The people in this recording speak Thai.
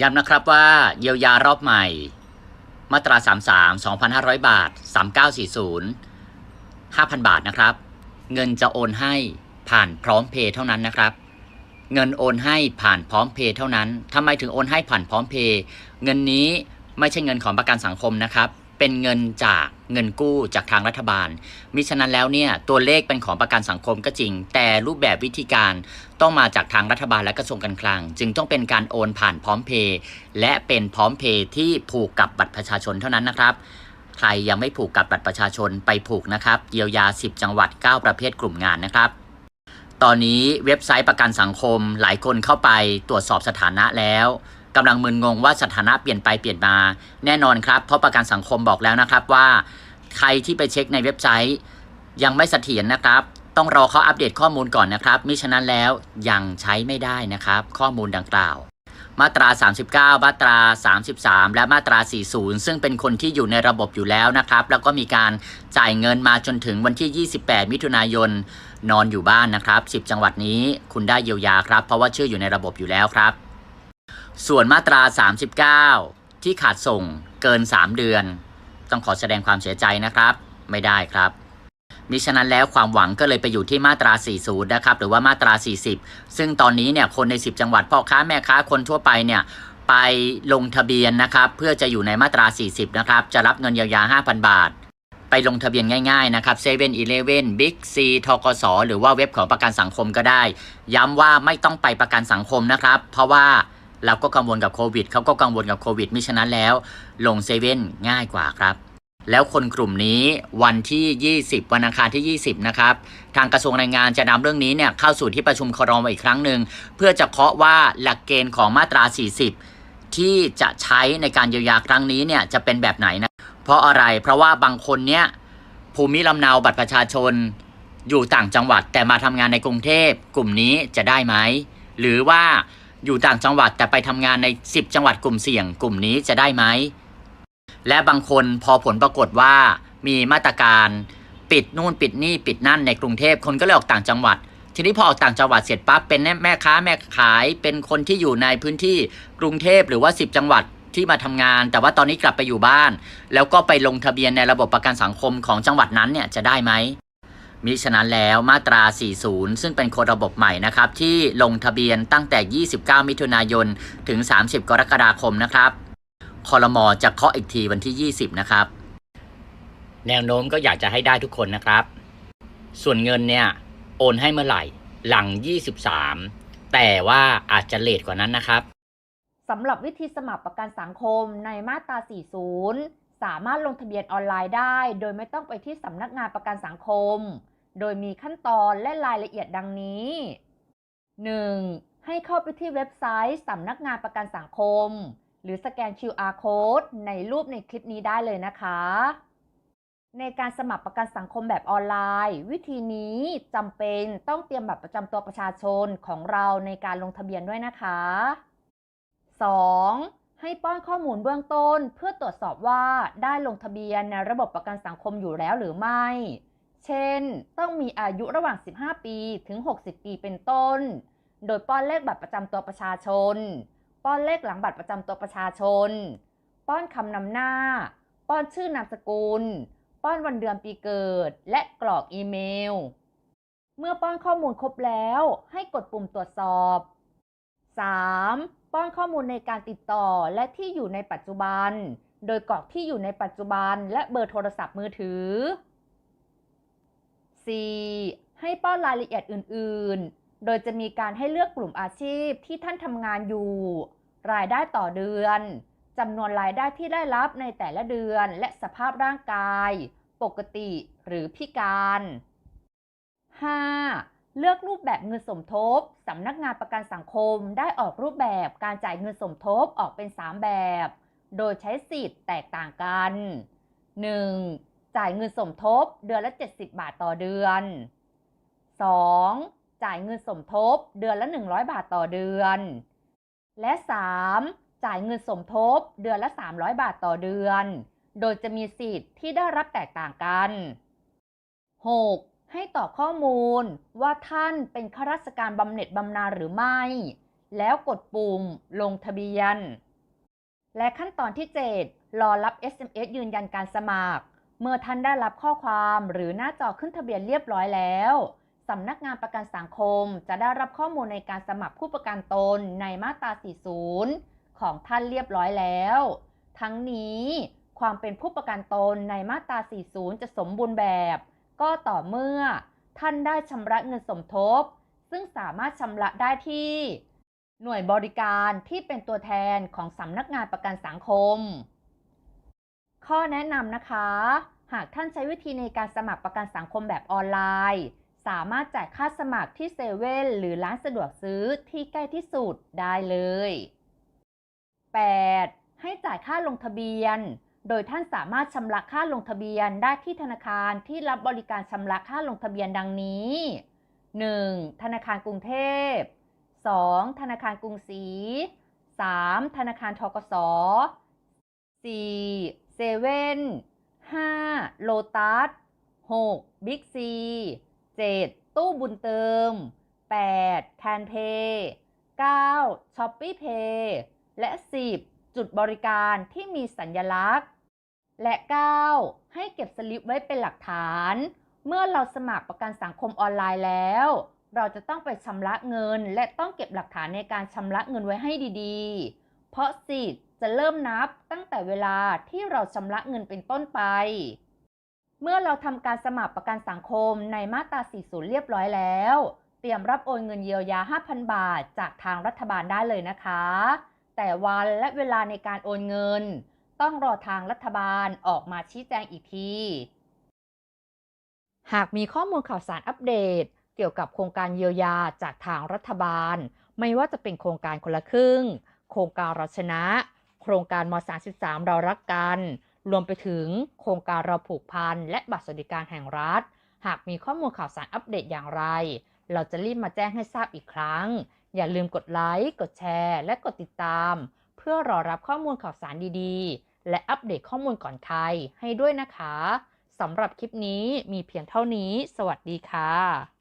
ย้ำนะครับว่าเยียวยารอบใหม่ มาตรา 33 2,500 บาท 3940 5,000 บาทนะครับ เงินจะโอนให้ผ่านพร้อมเพย์เท่านั้นนะครับ เงินโอนให้ผ่านพร้อมเพย์เท่านั้นทำไมถึงโอนให้ผ่านพร้อมเพย์เงินนี้ไม่ใช่เงินของประกันสังคมนะครับ เป็นเงินจากเงินกู้จากทางรัฐบาล มิฉะนั้นแล้วเนี่ยตัวเลขเป็นของประกันสังคมก็จริง แต่รูปแบบวิธีการต้องมาจากทางรัฐบาลและกระทรวงการคลัง จึงต้องเป็นการโอนผ่านพร้อมเพย์และเป็นพร้อมเพย์ที่ผูกกับบัตรประชาชนเท่านั้นนะครับ ใครยังไม่ผูกกับบัตรประชาชนไปผูกนะครับเยียวยา 10 จังหวัด 9 ประเภทกลุ่มงานนะครับตอนนี้เว็บไซต์ประกันสังคมหลายคนเข้าไปตรวจสอบสถานะแล้ว กำลังมึนงงว่าสถานะเปลี่ยนไปเปลี่ยนมา แน่นอนครับ เพราะประกันสังคมบอกแล้วนะครับว่า ใครที่ไปเช็คในเว็บไซต์ ยังไม่เสถียรนะครับ ต้องรอเขาอัปเดตข้อมูลก่อนนะครับมิฉะนั้นแล้วยังใช้ไม่ได้นะครับ ข้อมูลดังกล่าว มาตรา 39 มาตรา 33 และมาตรา 40 ซึ่งเป็นคนที่อยู่ในระบบอยู่แล้วนะครับ แล้วก็มีการจ่ายเงินมาจนถึงวันที่ 28 มิถุนายนนอนอยู่บ้านนะครับ 10 จังหวัดนี้คุณได้เยียวยาครับ เพราะว่าชื่ออยู่ในระบบอยู่แล้วครับ ส่วนมาตรา 39 ที่ขาดส่งเกิน 3 เดือน ต้องขอแสดงความเสียใจนะครับ ไม่ได้ครับ มิฉะนั้นแล้วความหวังก็เลยไปอยู่ที่มาตรา 40 นะครับ หรือว่ามาตรา 40 ซึ่งตอนนี้เนี่ยคนใน 10 จังหวัดพ่อค้าแม่ค้าคนทั่วไปเนี่ยไปลงทะเบียนนะครับ เพื่อจะอยู่ในมาตรา 40 นะครับ จะรับเงินเยียวยา 5,000 บาท ไปลงทะเบียนง่ายๆนะครับเซเว่นอีเลเว่นบิ๊กซีทกสหรือว่าเว็บของประกันสังคมก็ได้ ย้ำว่าไม่ต้องไปประกันสังคมนะครับ เพราะว่า เราก็กังวลกับโควิดเขาก็กังวลกับโควิดมิฉะนั้นแล้ว ลงเซเว่นง่ายกว่าครับ แล้วคนกลุ่มนี้วันที่ 20 วันอังคารที่ 20 นะครับ ทางกระทรวงแรงงานจะนำเรื่องนี้เนี่ยเข้าสู่ที่ประชุมครมอีกครั้งหนึ่งเพื่อจะเคาะว่าหลักเกณฑ์ของมาตรา 40 ที่จะใช้ในการเยียวยาครั้งนี้เนี่ยจะเป็นแบบไหนนะเพราะอะไรเพราะว่าบางคนเนี่ยภูมิลำเนาบัตรประชาชนอยู่ต่างจังหวัดแต่มาทำงานในกรุงเทพกลุ่มนี้จะได้ไหม หรือว่า อยู่ต่างจังหวัดแต่ไปทำงานใน 10 จังหวัดกลุ่มเสี่ยงกลุ่มนี้จะได้ไหม และบางคนพอผลปรากฏว่ามีมาตรการปิดนู่นปิดนี่ปิดนั่นในกรุงเทพคนก็เลยออกต่างจังหวัด ทีนี้พอออกต่างจังหวัดเสร็จปั๊บเป็นแม่ค้าแม่ขาย เป็นคนที่อยู่ในพื้นที่กรุงเทพหรือว่า 10 จังหวัดที่มาทำงาน แต่ว่าตอนนี้กลับไปอยู่บ้าน แล้วก็ไปลงทะเบียนในระบบประกันสังคมของจังหวัดนั้นเนี่ยจะได้ไหม มิฉะนั้นแล้วมาตรา 40 ซึ่งเป็นโคดระบบใหม่นะครับ ที่ลงทะเบียนตั้งแต่ 29 มิถุนายน ถึง 30 กรกฎาคมนะครับคอรมอจะเคาะอีกทีวันที่ 20 นะครับ แนวโน้มก็อยากจะให้ได้ทุกคนนะครับ ส่วนเงินเนี่ย โอนให้เมื่อไหร่ หลัง 23 แต่ว่าอาจจะเลทกว่านั้นนะครับสำหรับวิธีสมัครประกันสังคมในมาตรา 40 สามารถลงทะเบียนออนไลน์ได้ โดยไม่ต้องไปที่สำนักงานประกันสังคม โดยมีขั้นตอนและรายละเอียดดังนี้ 1. ให้เข้าไปที่เว็บไซต์สำนักงานประกันสังคม หรือสแกน QR code ในรูปในคลิปนี้ได้เลยนะคะ ในการสมัครประกันสังคมแบบออนไลน์ วิธีนี้จำเป็นต้องเตรียมบัตรประจำตัวประชาชนของเราในการลงทะเบียนด้วยนะคะ 2. ให้ป้อนข้อมูลเบื้องต้นเพื่อตรวจสอบว่าได้ลงทะเบียนในระบบประกันสังคมอยู่แล้วหรือไม่ เช่น ต้องมีอายุระหว่าง 15 ปีถึง 60 ปีเป็นต้น โดยป้อนเลขบัตรประจำตัวประชาชน ป้อนเลขหลังบัตรประจำตัวประชาชน ป้อนคำนำหน้า ป้อนชื่อนามสกุล ป้อนวันเดือนปีเกิด และกรอกอีเมล เมื่อป้อนข้อมูลครบแล้วให้กดปุ่มตรวจสอบ 3. ป้อนข้อมูลในการติดต่อและที่อยู่ในปัจจุบัน โดยกรอกที่อยู่ในปัจจุบันและเบอร์โทรศัพท์มือถือ 4. ให้ป้อนรายละเอียดอื่น ๆ โดยจะมีการให้เลือกกลุ่มอาชีพที่ท่านทำงานอยู่ รายได้ต่อเดือนจำนวนรายได้ที่ได้รับในแต่ละเดือนและสภาพร่างกาย ปกติหรือพิการ 5. เลือกรูปแบบเงินสมทบสำนักงานประกันสังคมได้ออกรูปแบบการจ่ายเงินสมทบออกเป็น 3 แบบ โดยใช้สิทธิ์แตกต่างกัน 1. จ่ายเงินสมทบเดือนละ 70 บาทต่อเดือน 2. จ่ายเงินสมทบเดือนละ 100 บาทต่อเดือน และ 3. จ่ายเงินสมทบเดือนละ 300 บาทต่อเดือน โดยจะมีสิทธิ์ที่ได้รับแตกต่างกัน 6. ให้ต่อข้อมูลว่าท่านเป็นข้าราชการบำเหน็จบำนาญหรือไม่ แล้วกดปุ่มลงทะเบียน และขั้นตอนที่ 7 รอรับ SMS ยืนยันการสมัคร เมื่อท่านได้รับข้อความหรือหน้าจอขึ้นทะเบียนเรียบร้อยแล้วสำนักงานประกันสังคมจะได้รับข้อมูลในการสมัครผู้ประกันตนในมาตรา 40 ของท่านเรียบร้อยแล้ว ทั้งนี้ความเป็นผู้ประกันตนในมาตรา 40 จะสมบูรณ์แบบ ก็ต่อเมื่อ ท่านได้ชำระเงินสมทบ ซึ่งสามารถชำระได้ที่ หน่วยบริการที่เป็นตัวแทนของสำนักงานประกันสังคม ข้อแนะนำนะคะ หากท่านใช้วิธีในการสมัครประกันสังคมแบบออนไลน์ สามารถจ่ายค่าสมัครที่เซเว่นหรือร้านสะดวกซื้อที่ใกล้ที่สุดได้เลย 8. ให้จ่ายค่าลงทะเบียน โดยท่านสามารถชำระค่าลงทะเบียนได้ที่ธนาคารที่รับบริการชำระค่าลงทะเบียนดังนี้ 1. ธนาคารกรุงเทพ 2. ธนาคารกรุงศรี 3. ธนาคารทกส 4. เซเว่น 5. โลตัส 6. บิ๊กซี 7. ตู้บุญเติม 8. แทนเพย์ 9. ช้อปปี้เพย์และ 10. จุดบริการที่มีสัญลักษณ์ และ 9. ให้เก็บสลิปไว้เป็นหลักฐาน เมื่อเราสมัครประกันสังคมออนไลน์แล้ว เราจะต้องไปชำระเงิน และต้องเก็บหลักฐานในการชำระเงินไว้ให้ดีๆ เพราะสิทธิ์ จะเริ่มนับตั้งแต่เวลาที่เราชำระเงินเป็นต้นไป เมื่อเราทำการสมัครประกันสังคมในมาตรา 40 เรียบร้อยแล้ว เตรียมรับโอนเงินเยียวยา 5,000 บาทจากทางรัฐบาลได้เลยนะคะ แต่วันและเวลาในการโอนเงิน ต้องรอทางรัฐบาลออกมาชี้แจงอีกที หากมีข้อมูลข่าวสารอัปเดต เกี่ยวกับโครงการเยียวยาจากทางรัฐบาล ไม่ว่าจะเป็นโครงการคนละครึ่ง โครงการเราชนะ โครงการม .33 เรารักกัน รวมไปถึงโครงการเราผูกพันและบัตรสวัสดิการแห่งรัฐ หากมีข้อมูลข่าวสารอัปเดตอย่างไร เราจะรีบมาแจ้งให้ทราบอีกครั้ง อย่าลืมกดไลค์ กดแชร์ และกดติดตาม เพื่อรอรับข้อมูลข่าวสารดีๆ และอัปเดตข้อมูลก่อนใครให้ด้วยนะคะสำหรับคลิปนี้มีเพียงเท่านี้ สวัสดีค่ะ